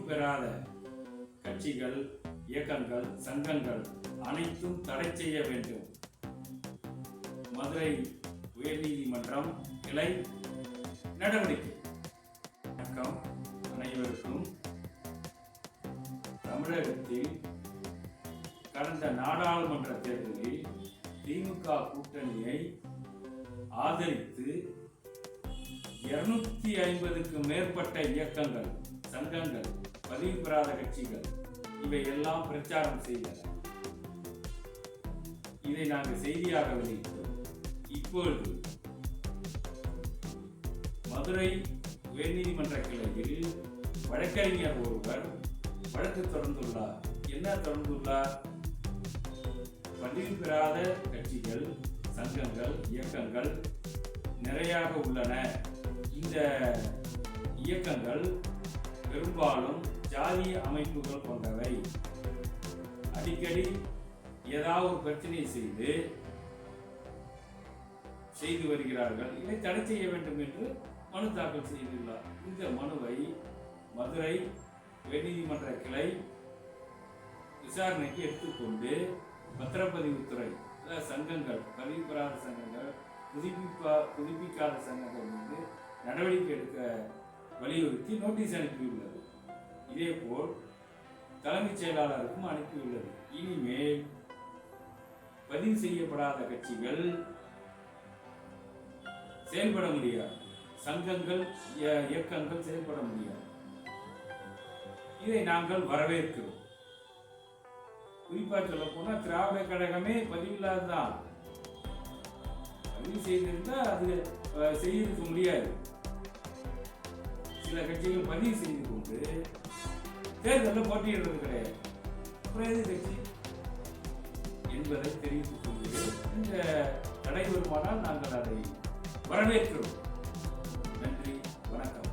பெறாத கட்சிகள் இயக்கங்கள் சங்கங்கள் அனைத்தும் தடை செய்ய வேண்டும். மதுரை உயர்நீதிமன்றம் கிளை நடவடிக்கை. வணக்கம் அனைவருக்கும். தமிழகத்தில் கடந்த நாடாளுமன்ற தேர்தலில் திமுக கூட்டணியை ஆதரித்து இருநூத்தி ஐம்பதுக்கு மேற்பட்ட இயக்கங்கள் சங்கங்கள் பதிவு பெறாத கட்சிகள் இவை எல்லாம் பிரச்சாரம் செய்தன. இதை நாங்கள் செய்தியாக வெளியிட்டோம். இப்பொழுது மதுரை உயர்நீதிமன்ற கிளையில் வழக்கறிஞர் ஒருவர் வழக்கு தொடர்ந்துள்ளார். என்ன தொடர்ந்துள்ளார்? பதிவு பெறாத கட்சிகள் சங்கங்கள் இயக்கங்கள் நிறையாக உள்ளன. இந்த இயக்கங்கள் பெரும்பாலும் ஜாதிய அமைப்புகள் கொண்டவை. அடிக்கடி ஏதாவது ஒரு பிரச்சனை செய்து செய்து வருகிறார்கள். இதை தடை செய்ய வேண்டும் என்று மனு தாக்கல் செய்துள்ளார். இந்த மனுவை மதுரை உயர்நீதிமன்ற கிளை விசாரணைக்கு எடுத்துக்கொண்டு பத்திரப்பதிவுத்துறை சங்கங்கள் பதிவு பெறாத சங்கங்கள் புதுப்பிப்பா புதுப்பிக்காத சங்கங்கள் மீது நடவடிக்கை எடுக்க வலியுறுத்தி நோட்டீஸ் அனுப்பியுள்ளது. இதேபோல் தலைமைச் செயலாளருக்கும் அனுப்பியுள்ளது. இனிமேல் பதிவு செய்யப்படாத கட்சிகள் செயல்பட முடியாது. சங்கங்கள் இயக்கங்கள் செயல்பட முடியாது. இதை நாங்கள் வரவேற்கிறோம். குறிப்பாக சொல்ல போனா திராவிட கழகமே பதிவில்லாததான் பதிவு செய்திருந்தா அது அஹ், செய்திருக்க முடியாது. சில கட்சிகள் பதிவு செய்து கொண்டு தேர்தலில் போட்டியிடுறது கிடையாது. அப்புறம் எது கட்சி என்பதை தெரிவித்துக் கொண்டு இந்த தடை வருமானால் நாங்கள் அதை வரவேற்கிறோம். நன்றி வணக்கம்.